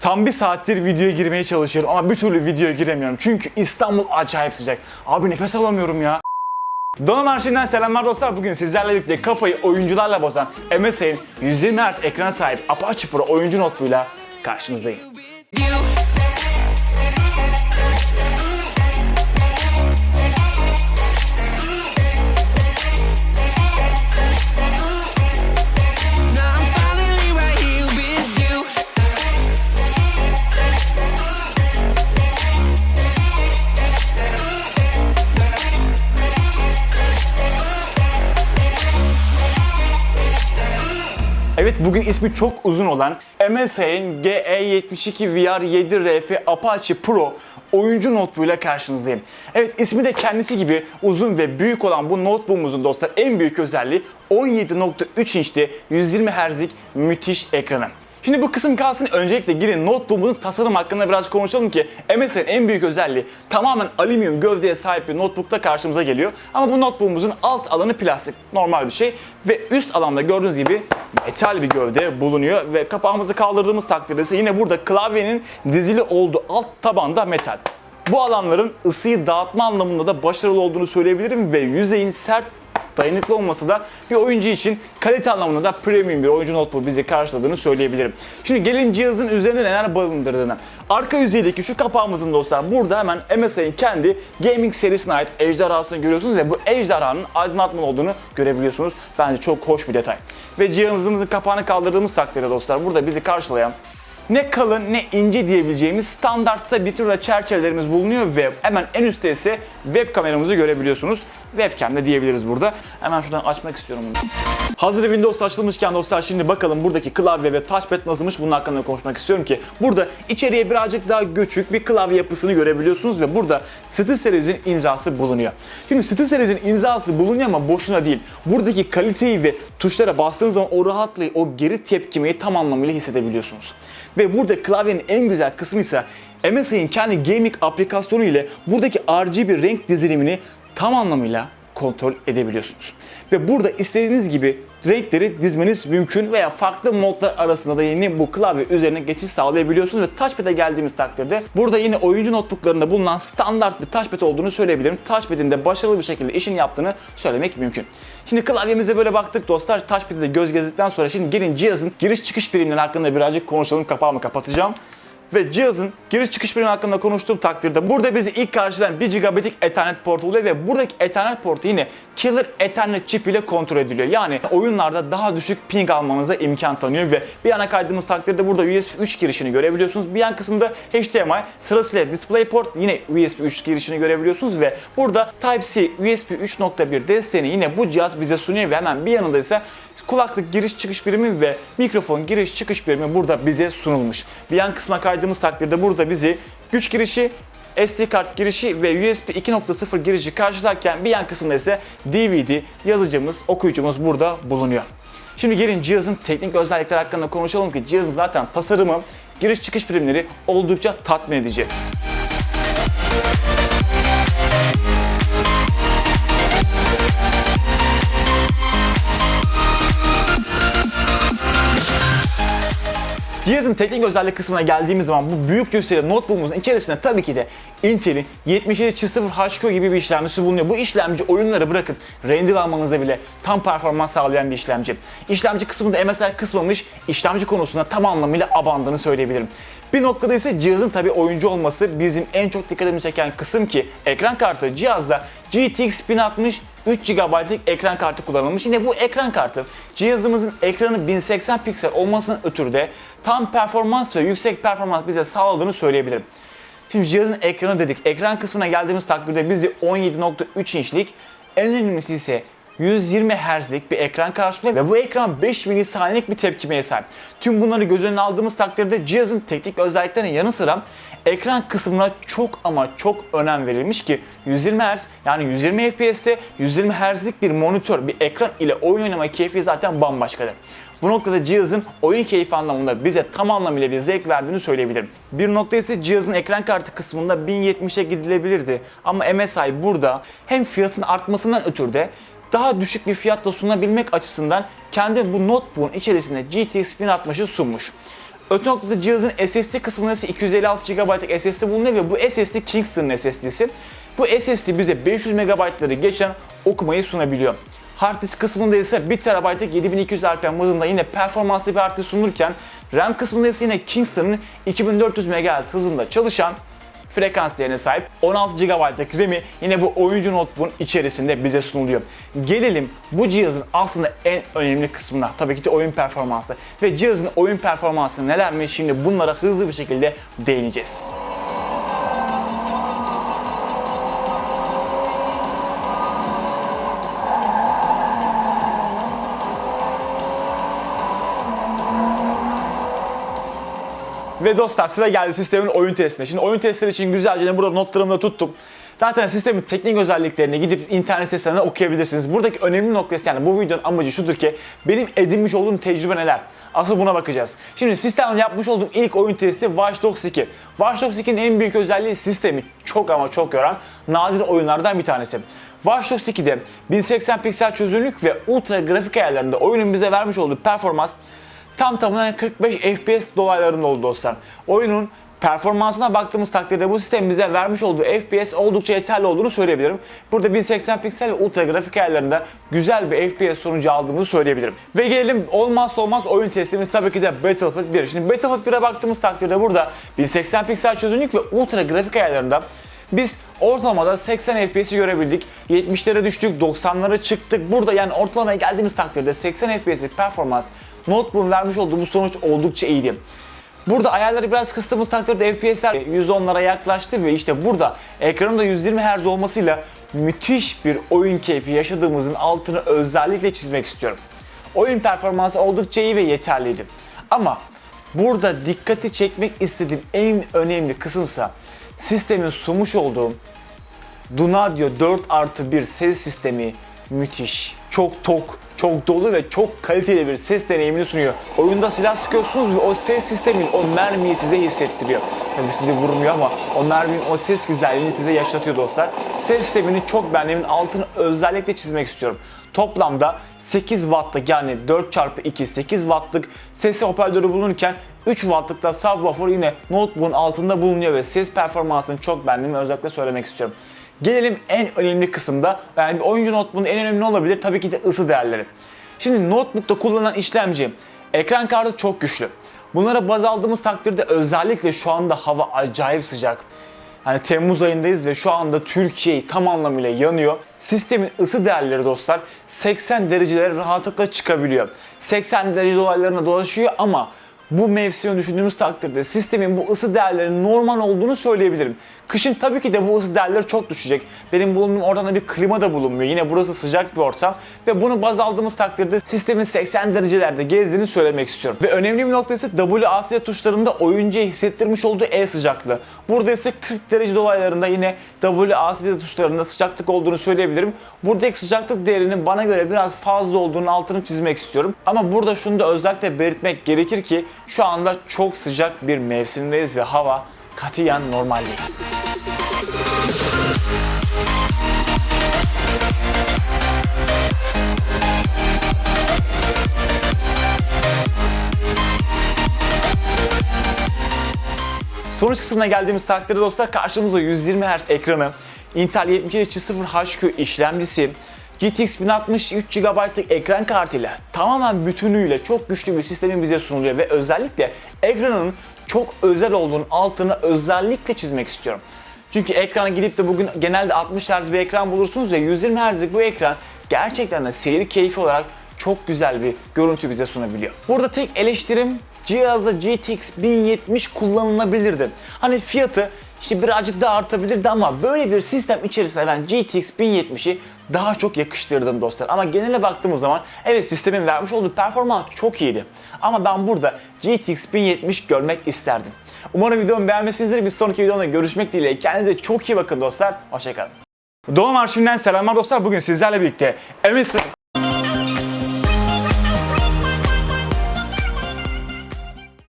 Tam bir saattir videoya girmeye çalışıyorum ama bir türlü videoya giremiyorum. Çünkü İstanbul acayip sıcak. Abi nefes alamıyorum ya. Donanım Arşiv'den selamlar dostlar. Bugün sizlerle birlikte kafayı oyuncularla bozan MSI'nin 120 Hz ekran sahip Apache Pro oyuncu notebook'uyla karşınızdayım. Evet bugün ismi çok uzun olan MSI'nin GE72 VR 7 RF Apache Pro oyuncu notebook'uyla karşınızdayım. Evet ismi de kendisi gibi uzun ve büyük olan bu notebook'umuzun dostlar en büyük özelliği 17.3 inçte 120 Hz'lik müthiş ekranı. Şimdi bu kısım kalsın öncelikle girin notebook'umuzun tasarım hakkında biraz konuşalım ki MSI'nin en büyük özelliği tamamen alüminyum gövdeye sahip bir notebook'ta karşımıza geliyor. Ama bu notebook'umuzun alt alanı plastik normal bir şey ve üst alanda gördüğünüz gibi metal bir gövde bulunuyor ve kapağımızı kaldırdığımız takdirde ise yine burada klavyenin dizili olduğu alt tabanda metal. Bu alanların ısıyı dağıtma anlamında da başarılı olduğunu söyleyebilirim ve yüzeyin sert dayanıklı olması da bir oyuncu için kalite anlamında da premium bir oyuncu notebook bizi karşıladığını söyleyebilirim. Şimdi gelin cihazın üzerine neler barındırdığını. Arka yüzeydeki şu kapağımızın dostlar burada hemen MSI'nin kendi gaming serisine ait ejderhasını görüyorsunuz ve bu ejderhanın aydınlatma olduğunu görebiliyorsunuz. Bence çok hoş bir detay. Ve cihazımızın kapağını kaldırdığımız takdirde dostlar burada bizi karşılayan ne kalın ne ince diyebileceğimiz standartta bir tür çerçevelerimiz bulunuyor ve hemen en üstte ise web kameramızı görebiliyorsunuz. Webcam de diyebiliriz burada. Hemen şuradan açmak istiyorum bunu. Hazır Windows açılmışken dostlar şimdi bakalım buradaki klavye ve touchpad nasılmış bunun hakkında konuşmak istiyorum ki burada içeriye birazcık daha göçük bir klavye yapısını görebiliyorsunuz ve burada SteelSeries'in imzası bulunuyor. Şimdi SteelSeries'in imzası bulunuyor ama boşuna değil. Buradaki kaliteyi ve tuşlara bastığınız zaman o rahatlığı, o geri tepkimeyi tam anlamıyla hissedebiliyorsunuz. Ve burada klavyenin en güzel kısmı ise MSI'nin kendi gaming aplikasyonu ile buradaki RGB renk dizilimini tam anlamıyla kontrol edebiliyorsunuz. Ve burada istediğiniz gibi renkleri dizmeniz mümkün veya farklı modlar arasında da yine bu klavye üzerine geçiş sağlayabiliyorsunuz ve touchpad'e geldiğimiz takdirde burada yine oyuncu notebooklarında bulunan standart bir touchpad olduğunu söyleyebilirim. Touchpad'in de başarılı bir şekilde işini yaptığını söylemek mümkün. Şimdi klavyemize böyle baktık dostlar. Touchpad'e de göz gezdikten sonra şimdi gelin cihazın giriş çıkış birimleri hakkında birazcık konuşalım. Kapağımı kapatacağım ve cihazın giriş çıkış birimi hakkında konuştuğum takdirde burada bizi ilk karşılayan 1 GB'lik Ethernet portu oluyor ve buradaki Ethernet portu yine Killer Ethernet chip ile kontrol ediliyor. Yani oyunlarda daha düşük ping almanıza imkan tanıyor ve bir yana kaydığımız takdirde burada USB 3 girişini görebiliyorsunuz. Bir yan kısımda HDMI sırasıyla DisplayPort yine USB 3 girişini görebiliyorsunuz ve burada Type-C USB 3.1 desteğini yine bu cihaz bize sunuyor ve hemen bir yanında ise kulaklık giriş çıkış birimi ve mikrofon giriş çıkış birimi burada bize sunulmuş. Bir yan kısma kaydığımız takdirde burada bizi güç girişi, SD kart girişi ve USB 2.0 girişi karşılarken bir yan kısımda ise DVD yazıcımız, okuyucumuz burada bulunuyor. Şimdi gelin cihazın teknik özellikleri hakkında konuşalım ki cihazın zaten tasarımı, giriş çıkış birimleri oldukça tatmin edici. Cihazın teknik özellik kısmına geldiğimiz zaman bu büyük gösteri notebook'umuzun içerisinde tabii ki de Intel'in 7700 HQ gibi bir işlemcisi bulunuyor. Bu işlemci oyunları bırakın render almanıza bile tam performans sağlayan bir işlemci. İşlemci kısmında MSI kısmamış, işlemci konusunda tam anlamıyla abandığını söyleyebilirim. Bir noktada ise cihazın tabii oyuncu olması bizim en çok dikkatimi çeken kısım ki ekran kartı cihazda GTX 1060 3 GB'lık ekran kartı kullanılmış. Yine bu ekran kartı cihazımızın ekranı 1080 piksel olmasının ötürü de tam performans ve yüksek performans bize sağladığını söyleyebilirim. Şimdi cihazın ekranı dedik. Ekran kısmına geldiğimiz takdirde bizi 17.3 inçlik en önemlisi ise 120 Hz'lik bir ekran karşılıyor ve bu ekran 5 milisaniyelik bir tepkimeye sahip. Tüm bunları göz önüne aldığımız takdirde cihazın teknik özelliklerinin yanı sıra ekran kısmına çok ama çok önem verilmiş ki 120 Hz yani 120 FPS'te 120 Hz'lik bir monitör, bir ekran ile oyun oynama keyfi zaten bambaşkadır. Bu noktada cihazın oyun keyfi anlamında bize tam anlamıyla bir zevk verdiğini söyleyebilirim. Bir nokta ise cihazın ekran kartı kısmında 1070'e gidilebilirdi. Ama MSI burada hem fiyatın artmasından ötürü de daha düşük bir fiyatla sunabilmek açısından kendi bu notebook'un içerisinde GTX 1060'ı sunmuş. Öte noktada cihazın SSD kısmında ise 256 GB'lık SSD bulunuyor ve bu SSD Kingston'ın SSD'si. Bu SSD bize 500 MB'ları geçen okumayı sunabiliyor. Hard disk kısmında ise 1 TB'lık 7200 RPM hızında yine performanslı bir hard disk sunulurken RAM kısmında ise yine Kingston'ın 2400 MHz hızında çalışan frekans değerine sahip 16 GB'lık RAM'i yine bu oyuncu notebook'un içerisinde bize sunuluyor. Gelelim bu cihazın aslında en önemli kısmına tabii ki de oyun performansı ve cihazın oyun performansı neler mi şimdi bunlara hızlı bir şekilde değineceğiz. Ve dostlar sıra geldi sistemin oyun testine. Şimdi oyun testleri için güzelce burada notlarımı da tuttum. Zaten sistemin teknik özelliklerini gidip internet sitelerinden okuyabilirsiniz. Buradaki önemli noktası yani bu videonun amacı şudur ki benim edinmiş olduğum tecrübe neler? Asıl buna bakacağız. Şimdi sistemde yapmış olduğum ilk oyun testi Watch Dogs 2. Watch Dogs 2'nin en büyük özelliği sistemi çok ama çok yoran nadir oyunlardan bir tanesi. Watch Dogs 2'de 1080 piksel çözünürlük ve ultra grafik ayarlarında oyunun bize vermiş olduğu performans tam tamına 45 FPS dolaylarında oldu dostlar. Oyunun performansına baktığımız takdirde bu sistem bize vermiş olduğu FPS oldukça yeterli olduğunu söyleyebilirim. Burada 1080 piksel ve ultra grafik ayarlarında güzel bir FPS sonucu aldığımızı söyleyebilirim. Ve gelelim olmazsa olmaz oyun testimiz tabii ki de Battlefield 1. Şimdi Battlefield 1'e baktığımız takdirde burada 1080 piksel çözünürlük ve ultra grafik ayarlarında biz ortalamada 80 FPS'i görebildik. 70'lere düştük, 90'lara çıktık. Burada yani ortalamaya geldiğimiz takdirde 80 FPS'lik performans notebook'un vermiş olduğu bu sonuç oldukça iyiydi. Burada ayarları biraz kıstığımız takdirde FPS'ler 110'lara yaklaştı ve işte burada ekranın da 120 Hz olmasıyla müthiş bir oyun keyfi yaşadığımızın altını özellikle çizmek istiyorum. Oyun performansı oldukça iyi ve yeterliydi. Ama burada dikkati çekmek istediğim en önemli kısımsa sistemin sunmuş olduğu Dunadio 4 artı 1 ses sistemi müthiş. Çok tok, çok dolu ve çok kaliteli bir ses deneyimini sunuyor. Oyunda silah sıkıyorsunuz ve o ses sistemin o mermiyi size hissettiriyor. Tabii sizi vurmuyor ama o merminin o ses güzelliğini size yaşatıyor dostlar. Ses sistemini çok beğendiğimin altını özellikle çizmek istiyorum. Toplamda 8 wattlık yani 4x2 8 wattlık ses hoparlörü bulunurken 3 wattlık da subwoofer yine notebook'un altında bulunuyor ve ses performansını çok beğendiğimi özellikle söylemek istiyorum. Gelelim en önemli kısımda yani bir oyuncu notebook'un en önemli ne olabilir? Tabii ki de ısı değerleri. Şimdi notebook'ta kullanılan işlemci, ekran kartı çok güçlü. Bunlara baz aldığımız takdirde özellikle şu anda hava acayip sıcak. Hani Temmuz ayındayız ve şu anda Türkiye tam anlamıyla yanıyor. Sistemin ısı değerleri dostlar 80 derecelere rahatlıkla çıkabiliyor. 80 derece dolaylarına dolaşıyor ama bu mevsimi düşündüğümüz takdirde sistemin bu ısı değerlerinin normal olduğunu söyleyebilirim. Kışın tabii ki de bu ısı değerleri çok düşecek. Benim bulunduğum ortamda bir klima da bulunmuyor. Yine burası sıcak bir ortam ve bunu baz aldığımız takdirde sistemin 80 derecelerde gezdiğini söylemek istiyorum. Ve önemli bir nokta ise WASD tuşlarında oyuncuya hissettirmiş olduğu el sıcaklığı. Burada ise 40 derece dolaylarında yine WASD tuşlarında sıcaklık olduğunu söyleyebilirim. Buradaki sıcaklık değerinin bana göre biraz fazla olduğunu altını çizmek istiyorum. Ama burada şunu da özellikle belirtmek gerekir ki şu anda çok sıcak bir mevsimdeyiz ve hava katiyen normal değil. Sonuç kısmına geldiğimiz takdirde dostlar karşımızda 120 Hz ekranı, Intel 7700 HQ işlemcisi, GTX 1060 3 GB'lık ekran kartıyla tamamen bütünüyle çok güçlü bir sistemin bize sunuluyor ve özellikle ekranın çok özel olduğunu altını özellikle çizmek istiyorum. Çünkü ekrana gidip de bugün genelde 60 Hz bir ekran bulursunuz ve 120 Hz'lik bu ekran gerçekten de seyir keyfi olarak çok güzel bir görüntü bize sunabiliyor. Burada tek eleştirim cihazda GTX 1070 kullanılabilirdi. Hani fiyatı işte birazcık daha artabilirdi ama böyle bir sistem içerisinde ben GTX 1070'i daha çok yakıştırdım dostlar. Ama genele baktığımız zaman evet sistemin vermiş olduğu performans çok iyiydi. Ama ben burada GTX 1070 görmek isterdim. Umarım videomu beğenmişsinizdir. Bir sonraki videomda görüşmek dileğiyle. Kendinize çok iyi bakın dostlar. Hoşçakalın. Doğum Arşivinden selamlar dostlar. Bugün sizlerle birlikte MSI